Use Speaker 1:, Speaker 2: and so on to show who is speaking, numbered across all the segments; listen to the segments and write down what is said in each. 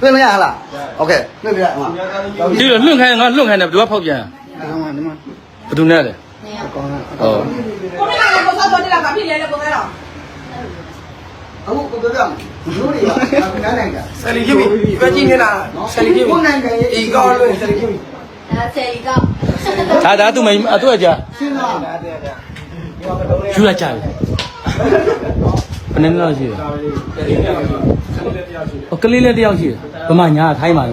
Speaker 1: တွေ့မရဟလားโอเคတွေ့ပြီလားအမ
Speaker 2: ဒီလိုလွန့်ခိုင်းငါလွန့်ခိုင်းတယ်ဘယ်သူကဖောက်ပြန်
Speaker 1: အမဒီမှာ
Speaker 2: ဘယ်သူနဲ့လဲ
Speaker 1: အကောင်က
Speaker 2: ဟော
Speaker 3: ကိုမင်းကလည်းကိုစောစောတက်လာပါဖြစ်လေလေကိုမဲတော့
Speaker 1: အခုကိုပြောပြမယ်ရိုးတွေကအခုနားနိုင်ကြ
Speaker 4: ဆယ်လီဖြစ်ပြီပဲကြည့်နေတာဆယ်လီဖြစ်ပြီ
Speaker 1: ကိုနိုင်ငံရဲ့
Speaker 4: ဒီကောင်းလို့ဆယ်လီဖြစ်ပြီ
Speaker 5: ဒါဆယ်လီကောက်
Speaker 2: ဒါဒါသူမအတူအကြ
Speaker 1: စဉ်းစား
Speaker 2: ယူလာကြတယ်ဘယ်နှစ်လောက်ရှိလဲ ဟောကလေးလေးတယောက်ရှိတယ်ဗမာညာထိုင်းပါလေ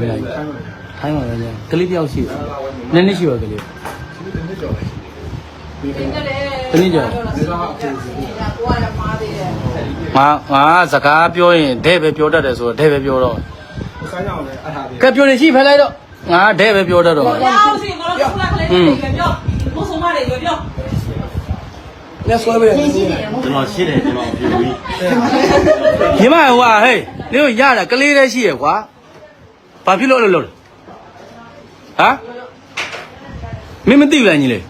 Speaker 2: ထိုင်းပါလေကလေးတယောက်ရှိတယ်နည်းနည်းရှိပါကလေး
Speaker 3: ဒီကလေး
Speaker 2: တနည်းကြော
Speaker 3: ကိုကလည်းမားသေးတယ်
Speaker 2: ငါငါစကားပြောရင်တဲ့ပဲပြောတတ်တယ်ဆိုတော့တဲ့ပဲပြောတော့
Speaker 4: ဆိုင်အောင်လည်းအထားသေး
Speaker 2: ကဲပြောနေရှိဖယ်လိုက်တော့ငါတဲ့ပဲပြောတတ်တော့
Speaker 3: ကိုရောင်းစီကိုတော့ခုန
Speaker 4: လက်ဆွဲပေးတယ်
Speaker 5: ရှင်းရှင်းတယ်မို့
Speaker 6: ကျွန်တော်ရှိတယ်ကျွန်တော်ပြေပြီ
Speaker 2: ညီမဟိုဟာဟေးနင်တို့ရတာကလေးတည်းရှိရကွာဘာဖြစ်လို့လို့လို့ဟမ်မင်းမသိဘူးလားညီလေး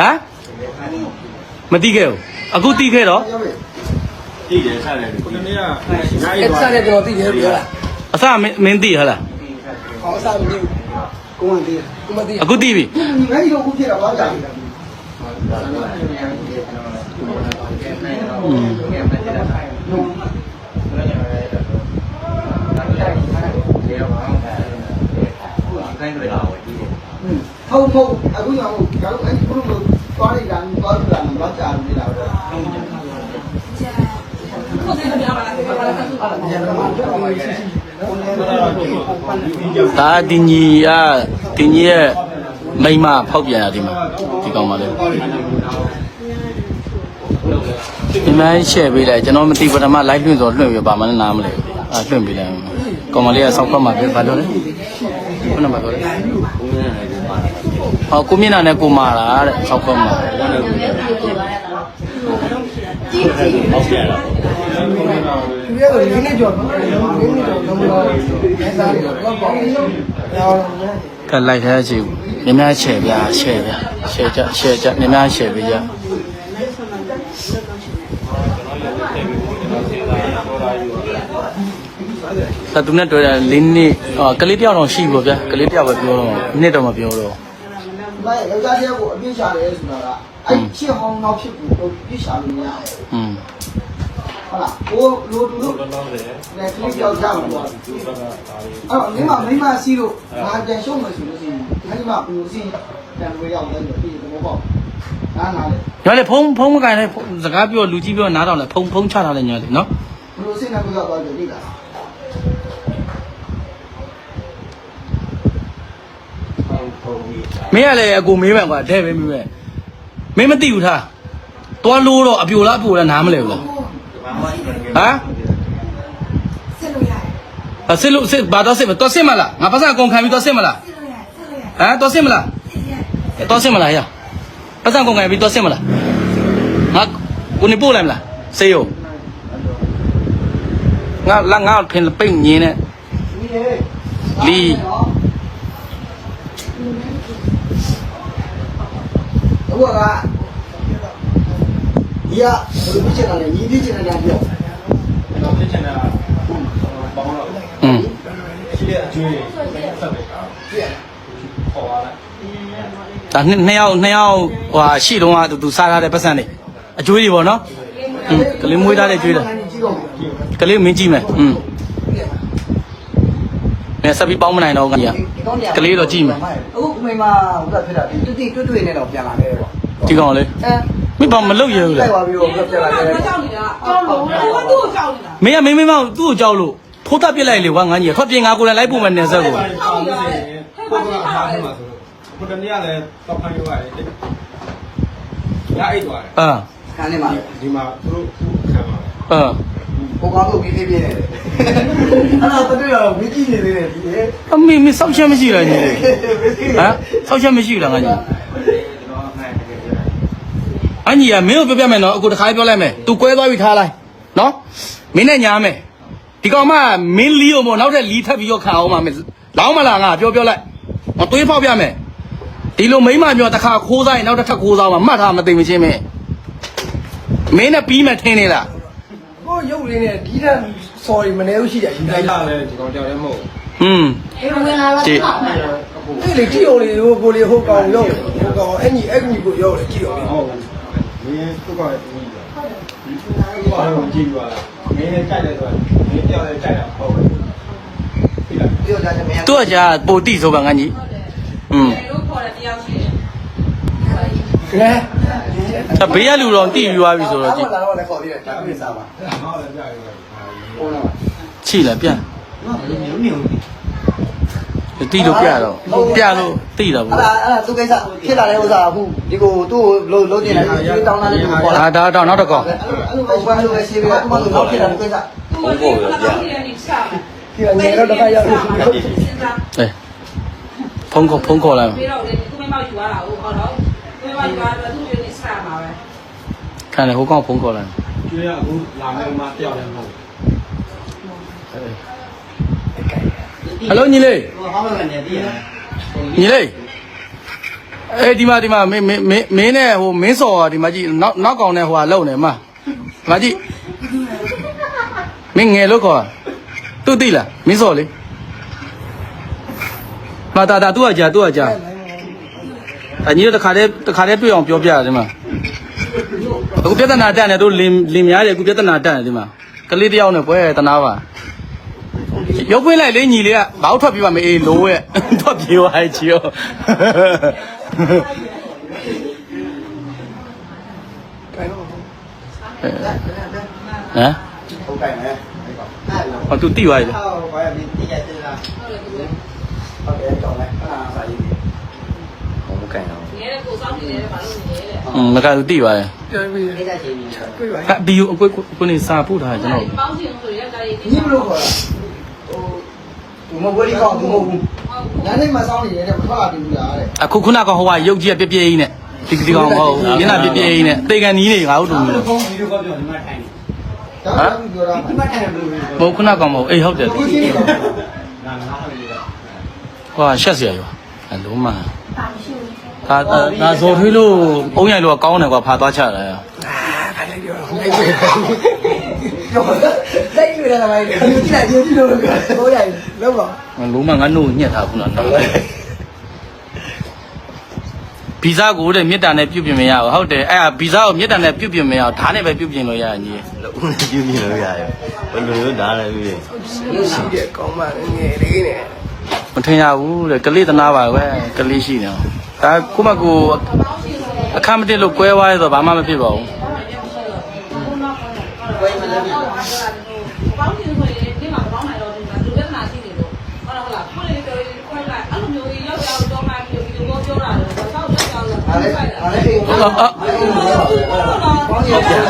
Speaker 2: ဟမ်မသိခဲ့ဘူးအခုသိခဲ့တော့
Speaker 6: ကြည့်တယ်ဆက်တယ်ဒီ
Speaker 4: ခုနှစ်နေ့ကအဲ့စားတဲ့ကျွန်တော်သိတယ်ပြောလား
Speaker 2: အစမင်းမင်းသိဟလား
Speaker 4: ဟောအစားမသိဘူး
Speaker 1: ကိုဝန်တည်
Speaker 4: ကိုမသိ
Speaker 2: အခုသိပြီ
Speaker 1: ဒီမဲကြီးတော့ခုဖြစ်တာဘာကြောင့်
Speaker 2: อืม
Speaker 1: ဟုတ်ဟုတ်အခုရောက်ကျောင်းအဲ့ဒီဘုလိုသွားလိုက်တာသွားပြတာမကြာဘူးလားတော့
Speaker 3: ကိုစိတ်မပြပါလားကိုပါလားဆက်စုပါလား
Speaker 2: ဒါတင်ကြီးอ่ะတင်ကြီးရဲ့ မိမဖောက်ပြန်ရဒီမှာဒီကောင်ပါလေဒီမိုင်းရှယ်ပေးလိုက်ကျွန်တော်မသိပထမ live လွှင့်ဆိုလွှင့်ပြပါမလဲနားမလဲအာလွှင့်ပေးလိုက်ကောင်မလေးကဆောက်ခွက်မှာပဲဘာလို့လဲခုနကပြောတယ်ဟောကိုမျက်နှာနဲ့ကိုမာတာတဲ့ဆောက်ခွက်မှာ
Speaker 5: ကြည့်ကြည့်
Speaker 6: ဟုတ်ကဲ့ လား
Speaker 4: သူရဲ့ကိုလေးနဲ့ကြော်နော်လေးနဲ့ကြော်တော့တော့အဲ့စားတယ်တော့ပေါ့ရောင်းနေ
Speaker 2: ကလိုက်တဲ့အချိန်မြများရှယ်ပြရှယ်ပြရှယ်ကြရှယ်ကြမြများရှယ်ပြကြသာသူနဲ့တွေ့တာ၄နှစ်အာကလေးတယောက်တော့ရှိပါဗျာကလေးတယောက်ပဲပြောတော့နှစ်တော့မပြောတော့
Speaker 1: ဘာယောက်ျားတယောက်ကိုအပြစ်ရှာတယ်ဆိုတာကအဲ့ချစ်ဟောင်းနောက်ဖြစ်ပြီးတော့ပြစ်ရှာလို့မရဘူး
Speaker 2: อืม
Speaker 1: ဟုတ်လားကိုလိုတူလို့လည်းခလစ်ကြောက်ကြမှာပေါ့အဲ့တော့မိမမိမရှိလို့ငါပြန်ရှုံးမယ်ဆိုလို့ရှိရင်မိမပူစီပြန်ဝေးရောက်တယ်ပြီးတော့ပေါ့နားနာလေ
Speaker 2: ညလေဖုံးဖုံးမကင်လေစကားပြောလူကြီးပြောနားတော့လေဖုံးဖုံးချထားလေညလေနော်
Speaker 1: ဘလို့စိတ်နဲ့ပြောတော့တယ်ဒီလား
Speaker 2: မင်းကလည်းအကိုမေးမှန်ကွာတဲ့ပဲမေးမယ်မင်းမသိဘူးထားတွားလို့တော့အပြိုလားအပြိုလားနားမလဲဘူးလား ဟမ်
Speaker 5: ဆက်လို့ရတယ်
Speaker 2: အစစ်လို့စစ်ဘာတော့စစ်မတော့စစ်မလားငါပတ်စံအကုန်ခံပြီးတော့စစ်မလား
Speaker 5: ဆက်လို့ရတယ်ဆက်လို့ရတယ်
Speaker 2: ဟမ်တော့စစ်မလားတော့စစ်မလားရပတ်စံအကုန်ခံပြီးတော့စစ်မလားငါကိုနေပို့လိုက်မလားစေးရောငါလာငါဖင်ပိတ်ညင်းနဲ့လီ
Speaker 1: အခုကဒီ ကဘလို့ပြချင်တာလဲညီပြချင်တာပြော
Speaker 4: တော့ဖြစ်ချင်တာပေါင်းတော့
Speaker 2: อืม
Speaker 4: ရှိတဲ့အကျွေးဆက်တယ်ပြည့်ခေါ်လာလိုက်
Speaker 2: ဒါနှစ်နှစ်ယောက်နှစ်ယောက်ဟိုဟာရှိတော့ကသူသူစားထားတဲ့ပတ်စံတွေအကျွေးတွေပေါ့နော်อืมကလေးမွေးထားတဲ့ကျွေးတယ်
Speaker 1: ကြီးတော့
Speaker 2: ကလေးမင်းကြည့်မယ်อืมအဲစပ်ပြီးပေါင်းမနိုင်တော့ကြီးကလေးတော့ကြည့်မယ်
Speaker 1: အခုမိမဟိုကဖြစ်တာတူတူတွတ်တွတ်နဲ့တော့ပြန်လာတယ်ပေါ့
Speaker 2: ဒီကောင်လေ
Speaker 1: အဲ
Speaker 2: မင်းဘာမလုပ်ရဘူး
Speaker 1: တို
Speaker 2: လား
Speaker 1: က်သွားပြီးတော့ပြန်လာတယ်
Speaker 3: ဘာကြောက်နေတာကြောက်လို့ကိုကသူ့ကိုကြောက်နေတာ
Speaker 2: မင်းကမင်းမင်းမသူ့ကိုကြောက်လို့ဖိုးတပ်ပြစ်လိုက်လေကွာငန်းကြီးထွက်ပြင်ငါကိုယ်လည်းလိုက်ပို့မယ်နေဆက်ကို
Speaker 4: ပေါင်းလို့ရှိရင်ကိုကအထားထဲမှာဆိုခုတနေ့ကလည်းတော့ဖိုင်ရွာရတယ်ရအိတ်သွားတယ်
Speaker 2: အာ
Speaker 1: ခန်းထဲမှာ
Speaker 4: ဒီမှာသူတို့ခံပါမယ်
Speaker 2: အာ
Speaker 1: ကိုကောင်းလို့ပြီးပြီးပြင်းနေတယ်အဲ့တော့တူတော့မကြည့်နေသေးတယ်ဒီ
Speaker 2: အမေမစောက်ချက်မရှိလားညီလေးဟမ်စောက်ချက်မရှိလားငါကြီး အညီကမင်းကိုပြောပြမယ်နော်အခုတစ်ခါပြောလိုက်မယ် तू ကွဲသွားပြီထားလိုက်နော်မင်းနဲ့ညာမယ်ဒီကောင်မမင်းလီကိုမို့နောက်ထပ်လီထပ်ပြီးတော့ခံအောင်ပါမယ်လောင်းမလားငါပြောပြောလိုက်မသွေးဖောက်ပြမယ်ဒီလိုမိမပြောတစ်ခါခိုးစားရင်နောက်တစ်ထပ်ခိုးစားမှာမှတ်ထားမသိမချင်းမင်းမင်းနဲ့ပြီးမှထင်းနေလား
Speaker 1: ကို
Speaker 7: ရုပ်လေးနဲ့ဒီတန်း sorry မနေဘူးရှိတယ်ယူ
Speaker 4: ဒီ
Speaker 7: လိုက်
Speaker 4: တိုင်း
Speaker 7: တာ
Speaker 4: လာတယ်ဒီကောင်ကြောက်တယ်မဟုတ်
Speaker 2: อืม
Speaker 5: ဝင်လာတော့
Speaker 2: ကြည့်
Speaker 7: ဒီလေကြည့်အောင်လေဟိုကိုလေဟိုကောင်ရုပ်ဟိုကောင်အဲ့ညီအဲ့ညီကိုရုပ်လေကြည့်အောင်လေ
Speaker 4: ဟုတ် မင်းသူ့ကောင်လည်းပြီးပြီသူ့ကောင်ကြည့်ပါလားမင်းလည်းကြိုက်တယ်ဆိုတော့မင်းကြောက်တယ်ကြိုက်တာဟုတ်ပြီလား
Speaker 1: ပြောကြတယ်မင်း
Speaker 2: သူ့အကြာပိုတိဆိုပါငါကြီးอืม
Speaker 3: တို့ခေါ်တဲ့တရားရှိတယ်
Speaker 7: ကဲ
Speaker 2: အဘေးကလူတော်တိယူသွားပြီဆိုတော့ကြည့်
Speaker 7: လာတော့လည်းခေါ်ပြီးတယ်ဒါပြစားပါ
Speaker 4: ဟုတ်တယ်ကြိုက်တယ်
Speaker 1: ဟုတ်လား
Speaker 2: ချိလာပြန်
Speaker 1: နော်ဘယ်လိုမျိုးနေ
Speaker 2: တိလို့ပြတော့ပြလို့တိတာ
Speaker 1: အဲ့
Speaker 2: ဘူး
Speaker 1: ဒါအဲ့ဒါသူကိစ္စဖြစ်လာတဲ့ဥစ္စာအခုဒီကိုသူ့ကိုလုံးလုံးတင်လိုက်ဒီတောင်းလာတဲ့သူပေါ်လာ
Speaker 2: ဒါဒါတော့နောက်တစ်ကောင်
Speaker 1: အဲ့လိုပဲဘာလို့ပဲရှိပြီးတော့သူ့မလို့ဖြစ်လာတဲ့ကိစ္စ
Speaker 3: သူကလည်းဘယ်လိုလဲနေချာ
Speaker 7: ဒီကငယ်တော့တခါရောက်ပြီ
Speaker 3: စဉ်းစား
Speaker 2: အေးဖုန်းခေါ်ဖုန်းခေါ်လိုက်
Speaker 3: ပြီးတော့လေသူမမောက်ယူရတာဟုတ်တော့သူမမောက်ယူရတော့သူတွေနေစတာမှာပဲ
Speaker 2: ခံတယ်ဟိုကောင်ဖုန်းခေါ်လိုက်
Speaker 4: ကျွေးရအခုလာမယ်မှာတယောက်လည်းမဟုတ်
Speaker 2: ဟယ်လိုညီလေး
Speaker 1: ဟောင်းမှလည်းတည်ရ
Speaker 2: ညီလေးအေးဒီမှာဒီမှာမင်းမင်းမင်းမင်းနဲ့ဟိုမင်းစော်ကဒီမှာကြည့်နောက်နောက်ကောင်နဲ့ဟိုဟာလုံနေမှာဒီမှာကြည့်မင်းငယ်လို့ခေါ်သူသိလားမင်းစော်လေမာတာတာသူ့အကြာသူ့အကြာအညီတို့တခါတည်းတခါတည်းတွေ့အောင်ပြောပြရတယ်မှာအခုပြဿနာတက်နေတို့လင်လင်များတယ်အခုပြဿနာတက်နေဒီမှာကလေးတယောက်နဲ့ပွဲတနာပါ ရုပ်ပွင့်လိုက်လေညီလေးကဘာလို့ထွက်ပြေးပါမအေးလို့ရဲ့ထွက်ပြေးသွားချီရော ဟမ်
Speaker 1: ဟုတ်ကဲ့မယ်အဲ့ကောင်အဲ့
Speaker 2: ဟော तू တိသွားပြီ
Speaker 1: ဟောဘာလဲဒီရတဲ့လားဟုတ်ကဲ့ကြောင်းလိုက်အဲ့ဒါစာရေး
Speaker 6: ဟုတ်ကဲ့တော့
Speaker 3: ငယ်တဲ့ကိုစောင်းနေတယ်ဘာလို့နေလဲ
Speaker 2: อืมမက तू တိသွားတယ်
Speaker 7: ပြောပြီး
Speaker 1: ဒီကချင်းကြီး
Speaker 7: တွေ့ပါ
Speaker 2: ဟာဘီယိုအကွကိုကိုနေစာပို့ထားတယ်ကျွန်တော်
Speaker 3: ပေါင်းချင်ဆိုရကြရည်
Speaker 1: ညီဘလို့ခေါ်တာ ဟိုသူမဝေးကောင်းသူမဟုတ်ဘူးညနေမှစောင်းနေတယ်မထွက်ဘူးလားတဲ့
Speaker 2: အခုခုနကဟိုကရုပ်ကြီးကပြပြကြီးနဲ့ဒီဒီကောင်မဟုတ်ဘူးမျက်နှာပြပြကြီးနဲ့တေကန်ကြီးနေငါတို့တူနေတယ်
Speaker 4: ဖုန်းဗီဒီယိုကောပြောဒီမှာထိုင်နေ
Speaker 1: ဒါမှမပြောတာဒီမှာထိုင်တယ်ဘယ်လိုလဲ
Speaker 2: မဟုတ်ခုနကောင်မဟုတ်အေးဟုတ်တယ်
Speaker 1: ကိုချင်းနေတော့
Speaker 4: နာငါးဟုတ်ပြီလား
Speaker 2: ဟိုကရှက်เสียရောအလုံးမ
Speaker 5: ပါမရှိဘူး
Speaker 2: ဟာငါဇော်ထွေးလို့အုံးရိုင်လို့ကောင်းတယ်ကွာဖာသွားချတယ်
Speaker 7: အာခိုင်းလိုက်ပြောတော့လိုက်တွေ့ ပြောလိုက်တွေ့တယ်မိုင်းဒီကြည့်လိုက်ဒီလိုဟိုရိုင်လောက်ပါ
Speaker 2: လုံးမငါနှုတ်ညှက်ထားခုနတော့ဗီဇကိုတဲ့မြစ်တာနဲ့ပြုတ်ပြင်မရဘူးဟုတ်တယ်အဲ့ဒါဗီဇကိုမြစ်တာနဲ့ပြုတ်ပြင်မရအောင်ဓာတ်နဲ့ပဲပြုတ်ပြင်လို့ရရင်ကြီး
Speaker 6: လုံးနဲ့ပြုပြလို့ရတယ်ဘယ်လိုလဲဒါလည်းပြီး
Speaker 7: ရှိတယ်ကောင်းပါငယ်လေးနဲ့
Speaker 2: မထင်ရဘူးတဲ့ကလေးသနာပါပဲကလေးရှိနေဒါကိုမကိုအခမ်းမတက်လို့ကွဲသွားရဆိုဘာမှမဖြစ်ပါဘူး
Speaker 3: ပေါင်းချင်ဆိုရင်ဒီမှာပေါင်းနိုင်တော့ဒီမှာလူပြဿနာရှိနေလို့ဟုတ်လားဟုတ်လားကိုလေးပြောရင်ကိုယ်ကအဲ့လိုမျိုးကြီးရောက်ရောက်တော့မှပြီးဒီလိုပြောတာတော့ဆောက်ရောက်ရောက်
Speaker 1: အားလည်းအားလည်းအိမ်က
Speaker 2: အော်အော်
Speaker 1: ပေါင်းရရတယ်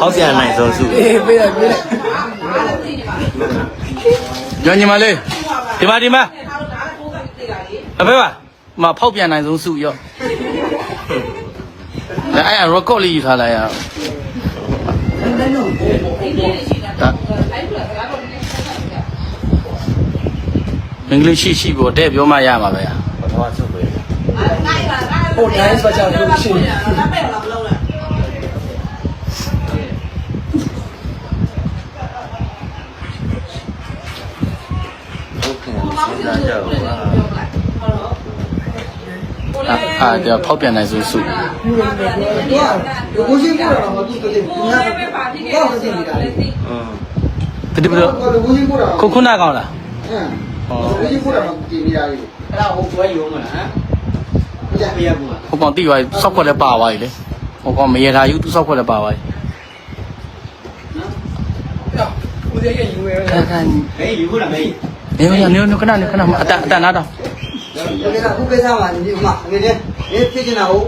Speaker 6: ဟောက်ပြန်နိုင်ဆုံးစု
Speaker 7: အေးပေးလိုက်ပေးလိုက်
Speaker 2: ညညီမလေးဒီမှာဒီမှာ
Speaker 3: အားလုံးဒါလည်းကိုယ်ကသိတာလေ
Speaker 2: အဖေပါမဖောက်ပြန်နိုင်ဆုံးစုရောအဲ့အဲ့ record လေးယူထားလိုက်ရအောင်
Speaker 3: ဒီနေ့ရှိတာ အဲ့ဒါကကတော့ဒီနေ့ဆက်တာ
Speaker 2: အင်္ဂလိပ်ရှိရှိပေါ်တဲ့ပြောမှရမှာပဲ
Speaker 6: ပထမဆုပ်ပဲ
Speaker 7: ဟိုတိုင်းဆိုကြလို့ရှိရင်
Speaker 2: အာဒါဖောက်ပြန်နိုင်ဆုံးစု
Speaker 1: သူကကိုချင်းပို့တာတော့သူကတည်းက
Speaker 3: ကို
Speaker 1: ညာ
Speaker 3: လေးပဲပါတိခဲ့
Speaker 1: ကောက်တင်နေတာလေ
Speaker 6: อืม
Speaker 2: တတိပတော့
Speaker 1: ကိုကိုချင်းပို့တာ
Speaker 2: ခုခုနကောင်လား
Speaker 1: ဟမ်ကိုချင်းပို့တာတော့တင်နေတာလေ
Speaker 4: အဲ့ဒါဟိုကွဲရုံးမလားဟမ်
Speaker 1: ဟုတ်ကြ
Speaker 4: ပြရဘူး
Speaker 2: ဟိုကောင်တိသွားပြီစောက်ခွက်လည်းပါသွားပြီလေဟိုကောင်မရထားယူသူစောက်ခွက်လည်းပါသွားပြီ
Speaker 7: ဦးဇေးရဲ့ယူရဲ
Speaker 2: ခါခါ
Speaker 4: ဟေးယူလားမေး
Speaker 2: နေနေနေခဏနေခဏအတအတနာတော့
Speaker 1: ဒီကခုကိစ္စမှာဒီမှာငယ်ချင်းဒီဖြစ်ချင်တာကို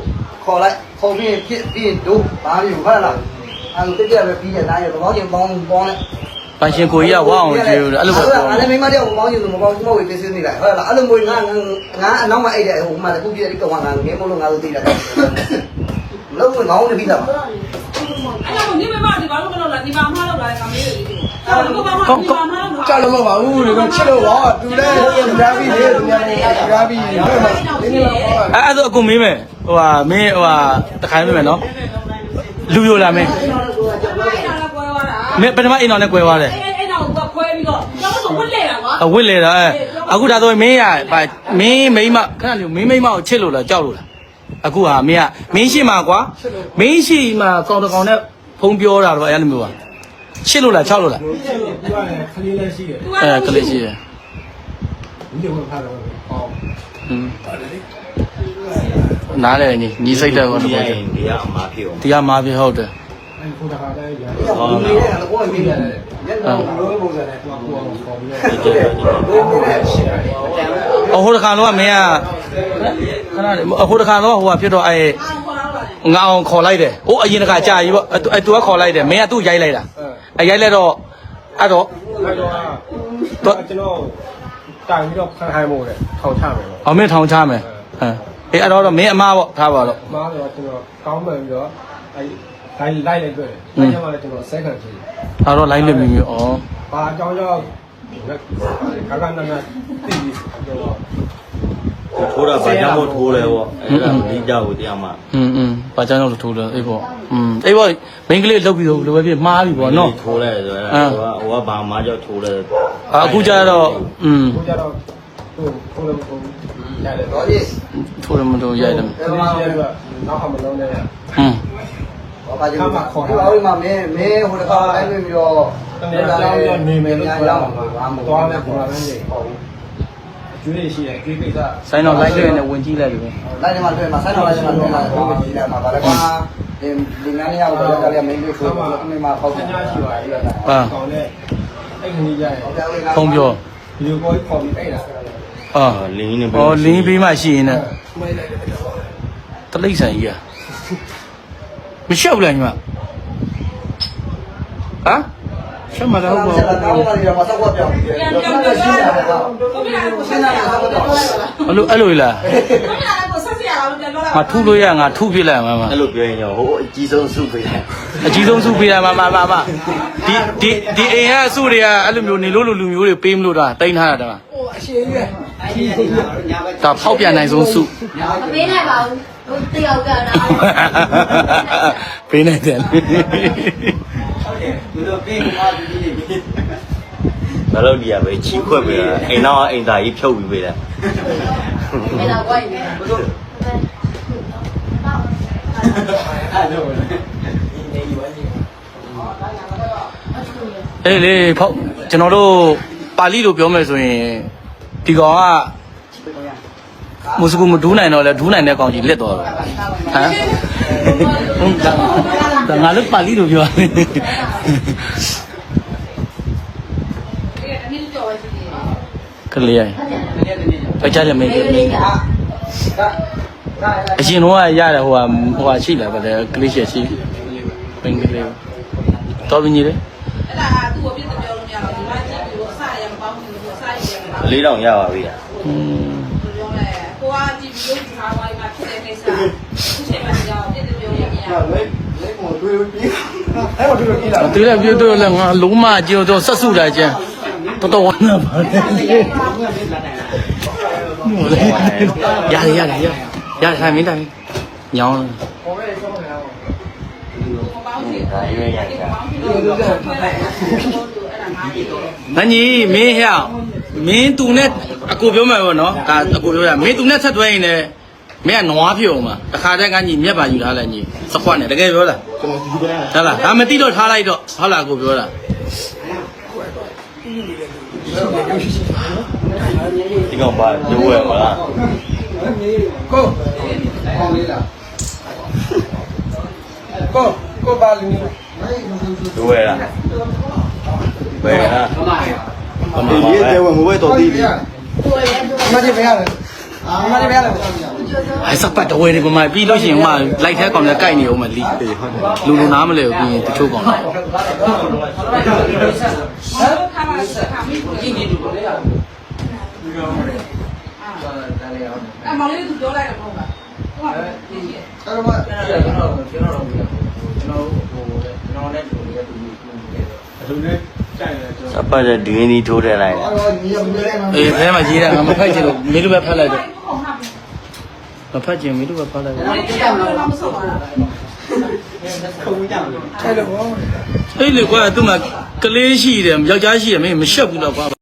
Speaker 1: ခေါ်လိုက်ခေါ်ပြီးဖြစ်ပြီးတို့ဘာလို့ဟုတ်လားအဲ့လိုတက်ကြပဲပြီးတဲ့သားရဲ့ဘောင်းချင်းပေါင်းပေါင်းနဲ့
Speaker 2: ပန်ရှင်ကိုကြီးကဝအောင်ကျေလို့အဲ့လိုပဲ
Speaker 1: အဲ့ဒါလည်းမိမတယောက်ပေါင်းချင်းဆိုမပေါင်းမဟုတ်ဘူးသိနေလိုက်ဟုတ်လားအဲ့လိုမျိုးငါငါအနောက်မှာအိတ်တဲ့ဟိုမှာတခုပြတဲ့ကောင်ကငါငယ်မလို့ငါတို့သိတာလုံးဝငောင်းနေပြီလား
Speaker 3: အဲ့တော့ဒီမေမဒီဘာလို့မလုပ်လဲဒီဘာမှလုပ်လာကမေးတယ်ဒီအဲ့တော့ဘာမှဒီဘာမှလုပ်
Speaker 7: ကြောက်လို့မပါဘူးဒီကချစ်လို့ပါသူလည်းဓာပြီးလေသူများဓာပြီးဟုတ်လားဒီနေ့တော့
Speaker 2: အဲ့အဲ့ဆိုအကုန်မေးမယ်ဟိုဟာမင်းဟိုဟာတခိုင်းမေးမယ်နော်လူရိုလာမင်း
Speaker 3: ဘာလဲကွဲသွားတာ
Speaker 2: မင်းပထမအိမ်တော်နဲ့ကွဲသွားတယ်
Speaker 3: အဲ့အဲ့အဲ့တော့ကခွဲပြီးတော့ကျောင်းဆိုဝတ်လဲတာကွာ
Speaker 2: အဝစ်လေတာအဲအခုဒါဆိုရင်မင်းရဗာမင်းမိမခဏလေးမင်းမိမကိုချစ်လို့လားကြောက်လို့လားအခုဟာမင်းကမင်းရှိမှာကွာမင်းရှိမှာကောင်တကောင်နဲ့ဖုံးပြောတာတော့အဲ့လိုမျိုးပါ ချစ်လို့လားချောက်လို့လား
Speaker 4: သူကလည်းခလေးလည်းရှိတယ်
Speaker 2: အဲကလေးရှိတယ်
Speaker 4: ဒီလိုဖတ်တော့ဟော
Speaker 2: อืมနားလေညီညီစိတ်တယ်ကောတ
Speaker 6: ဒီ
Speaker 2: ဘော
Speaker 6: ရင်ဒီကအမှားဖြစ်အောင်
Speaker 2: ဒီကမာပြဟုတ်တယ်
Speaker 4: အဲ့ခုတခါတည်းရ
Speaker 7: ဟောနေတယ်တော့ကိုယ်နေတယ်ညနေတော့ပုံစံနဲ့
Speaker 4: သူကကိုယ်အောင်ခေါ်ပြီး
Speaker 6: ဒီကျတော့ဒီ
Speaker 7: ဘယ်လိုလဲရှင်းတယ်
Speaker 2: အဟိုတခါတော့မင်းကခဏလေးအဟိုတခါတော့ဟိုကဖြစ်တော့အဲ
Speaker 3: အောင်းခေါ်လာတော့တယ်
Speaker 2: ငါအောင်ခေါ်လိုက်တယ်ဟိုအရင်တခါကြာကြီးပေါ့အဲသူကခေါ်လိုက်တယ်မင်းကသူ့ရိုက်လိုက်တာ အဲရိုက်လိုက်တော့အဲ့တော့
Speaker 4: အဲ့တော့တော့ကျွန်တော်တိုင်ပြီးတော့ဖန်ခိုင်းမို့တယ်ထောင်ချမယ်ပေါ့
Speaker 2: အောင်မင်းထောင်ချမယ်ဟမ်အေးအဲ့တော့မင်းအမားပေါ့ထားပါတော့
Speaker 4: မားတော့ကျွန်တော်ကောင်းမှန်ပြီးတော့အဲ့လိုက်လိုက်လိုက်တွေ့တယ်အဲ့ကျမှလည်းကျွန်တော်ဆက်ခံကြည့်
Speaker 2: ဒါတော့ line လွတ်မိပြီဩ
Speaker 4: ဘာအကြောင်းကြောင့်ခါကနနတိပြီးတော့
Speaker 6: ထိုးတာဘာကြောင့်မို့ထိုးလဲပေါ့အဲ့ဒါဒီကြောက်ကိုတရားမှာ
Speaker 2: อืมอืมဘာကြောင့်လို့ထိုးလဲအေးပေါ့อืมအေးပေါ့မိန်းကလေးလုတ်ပြီးတော့လိုပဲဖြစ်မှားပြီပေါ့နော်
Speaker 6: ထိုးလဲဆိုတော့ဟိုကဟိုကဘာမှကြောက်ထိုးလဲ
Speaker 2: အခုကျတော့อืม
Speaker 4: ကိုကြတော့ဟိုကိုလည်းကိုရတယ်
Speaker 7: တော့ဒီ
Speaker 2: ထိုးတယ်မလို့ရိုက်တယ်
Speaker 4: အဲ့မှာနောက်အမလုံးနဲ့
Speaker 2: อืม
Speaker 7: ဘာပါကြောင့်ခေါ်တာအော်မှာမင်းမင်းဟိုတခါလိုက်ပြီးတော့
Speaker 4: တနေ့ကြောင်းရောနေမယ်လို့
Speaker 7: ညာ
Speaker 4: ပြော
Speaker 7: ရောက်
Speaker 4: တာ
Speaker 7: မှာဘာမှမ
Speaker 4: သွား
Speaker 7: သွား
Speaker 4: မယ်
Speaker 7: ဘူး
Speaker 4: ခေါ်လာတယ်ဟုတ် ကျွေးရရှိတယ်ကျွေးကိစ္စ
Speaker 2: ဆိုင်တော့ line လွတ်နေဝင်ကြည့်လိုက်ပြီပဲ
Speaker 7: လိုက်နေမှာတွေ့မှာဆိုင်တော်လိုက်နေမှာတွေ့မှာဟိုကြည့်လိုက်မှာဗါလည်းကွာဒီဒီငန်းလေးရောက်တော့လည်းမင်းတို့ဆိုတော့ဒီမှာပေါက်
Speaker 4: ဆ
Speaker 7: တယ်
Speaker 4: ညာရှိပါရဲ့ကောင်းတဲ့အဲ့ခဏကြီးရရဲ့
Speaker 2: ဖုံးပြော
Speaker 4: ဒီလိုကိုခေါ်ပြီးအဲ့ဒါ
Speaker 2: အာ
Speaker 6: လင်းနေ
Speaker 2: ဩလင်းပေးမှရှိရင်လည်းတလိမ့်ဆန်ကြီးอ่ะမရှောက်လားညီမဟမ် ရှောက်မလားဟုတ်ပါ
Speaker 7: ဆက်လာတော့ပါဒီမှာစောက်ကွက်ပြောင်းတယ်
Speaker 3: ပြန်
Speaker 7: တော့
Speaker 3: ပြန်
Speaker 7: ဆက်
Speaker 3: ပြန်
Speaker 7: ရှိ
Speaker 3: ပြော
Speaker 7: တာ
Speaker 3: တာ
Speaker 7: တော့
Speaker 3: ကိုပြလာကိုဆက်ရအောင်ပြောလိုက်ပါလား
Speaker 2: ဘူးအဲ့လိုအဲ့လိုလား
Speaker 3: ကိုပြလာကိုဆက်ရအောင်ပြန်ပြောလိုက်
Speaker 2: ငါထုလို့ရငါထုပြလိုက်မှာမ
Speaker 6: အဲ့လိုပြောရင်ရောဟိုအကြီးဆုံးစုပေးတယ်
Speaker 2: အကြီးဆုံးစုပေးတာမမမမဒီဒီဒီအိမ်ကအစုတွေကအဲ့လိုမျိုးနေလို့လူလူမျိုးတွေပေးမလို့တာတိန်းထားတာတမ
Speaker 7: ဟိုအရှင်ကြီးပဲ
Speaker 2: ဒါဖောက်ပြန်နိုင်ဆုံးစု
Speaker 5: မပေးနိုင်ပါဘူးဟိုတယောက်ကတော့
Speaker 2: ပေးနိုင်တယ်
Speaker 7: ဒီ လိုပြီးမှဒီဒီ
Speaker 6: ဘာလို့ဒီရပဲချီခွက်ပေးတာအိမ်တော့အိမ်သားကြီးဖြုတ်ပြီးပေးတယ်
Speaker 5: ဘယ်တော့ဝိုင်းလဲ
Speaker 7: ဘုတို့အဲ့လိုနေယူရည်
Speaker 2: အေးလေဖောက်ကျွန်တော်တို့ပါဠိလိုပြောမယ်ဆိုရင်ဒီကောင်ကမုစကူမဒူးနိုင်တော့လဲဒူးနိုင်တဲ့ကောင်ကြီးလက်တော်တယ်ဟမ်ဟုတ် ဒါဒါငါလည်းပါဠိလိုပြောတယ်
Speaker 3: ဒီအနည်းကြော်ဝဲစီတယ်
Speaker 2: ကလေးရိုင်းပဲချတယ်မင်း
Speaker 5: လေးလေးက
Speaker 7: ဒါဒါ
Speaker 2: အရှင်တော့ရတယ်ဟိုဟာဟိုဟာရှိလားဗလဲကလေးရှိရှိပင်ကလေးတော်ပြီညီလေ
Speaker 3: အဲ့ဒါကသူ့ကိုပြစ်ပြောလို့မရတော့ဒီမှာကြည့်ပြီးတော့အစရမပေါင်းဘူးလို့အစရရမှာ
Speaker 6: လေးတောင်ရပါပြီလား
Speaker 2: อืม
Speaker 3: ပြောလဲကိုကကြည့်ပြီးလို့ထားဝိုင်းမှာဖြစ်တဲ့ကိစ္စသူချိန်မှကြောင်ပြစ်ပြောရမရဘူး
Speaker 7: လေးလေးကိုတွေ့ပြီးအဲ့မတွေ့ပြီးလား
Speaker 2: တေးလိုက်ပြတော့လဲငါလုံးမကြည့်တော့ဆက်စုတာကျန်တော်တော်ဝမ်းသာပါလေရတယ်ရတယ်ရရထိုင်မင်းတိုင်ညောင်း
Speaker 7: ပေါ်မဲ့ဆုံးနေတာ
Speaker 3: မပေါင်းဘူးဒါရွေးရတယ်မပေါင်းဘူးလို့ပြောတယ်အဲ့ဒါငါကြည့်တော့
Speaker 2: မကြီးမင်းဟဲ့မင်းသူနဲ့အကိုပြောမှာပေါ့နော်ဒါအကိုပြောရမင်းသူနဲ့ဆက်သွဲရင်လည်း မင်းကနွားဖြစ်အောင်ပါတခါတည်းကညီမြက်ပါယူထားလိုက်ညီစခွက်နဲ့တကယ်ပြောလားဟုတ်လားဒါမသိတော့ထားလိုက်တော့ဟုတ်လားအကိုပြောတာ
Speaker 6: ဒီကောင်ပါရိုးဝဲမလား
Speaker 7: ကိုဟောင်းလေးလားကိုကိုပါလူမျိုး
Speaker 6: ရိုးဝဲလားဘယ်လား
Speaker 7: မမရ
Speaker 6: အမေကြီးတဲဝမဝဲတော်သေးပြီ
Speaker 7: မတိပဲရတယ်အာမတိပဲရတယ်
Speaker 2: အဲစပတ်တော်ဝဲနေပမာပြီးလို့ရှိရင်မှလိုက်ထဲကောင်လည်းကြိုက်နေအောင်မလီလူလူနားမလဲဘူးပြီးရင်တချို့ကောင်လည်း
Speaker 3: ခါမှခါမိကိုကြည့်နေတယ်လေအဲ့မောင်လေးကပြောလိုက်တော့မဟုတ်လားဟုတ်ပါဘူး
Speaker 7: အဲ့တော့မှကျွန်တော်ကျွန်တော်ကျွန်တော်ဟိုကျွန်တော်နဲ့တူနေတဲ့သူတွေတူနေတယ်
Speaker 4: လူနဲ့ကြိုက်တယ်ကျွန်
Speaker 6: စပတ်တဲ့ဒင်းဒီထိုးတယ်လိုက်တယ်
Speaker 7: အဲ့တော့ညီရမလဲမှာ
Speaker 2: အေးအဲမှာရေးတာငါမဖက်ချင်လို့မင်းတို့ပဲဖက်လိုက်တော့ မဖက်ချင်မင်းတို့ပဲဖက်လိုက်တော့
Speaker 3: အဲ့ဒါမဆောက်ပါဘူး
Speaker 7: အဲ့လို
Speaker 2: အဲ့လေကွာသူ့မှာကလေးရှိတယ်ယောက်ျားရှိတယ်မင်းမရှက်ဘူးတော့ကွာ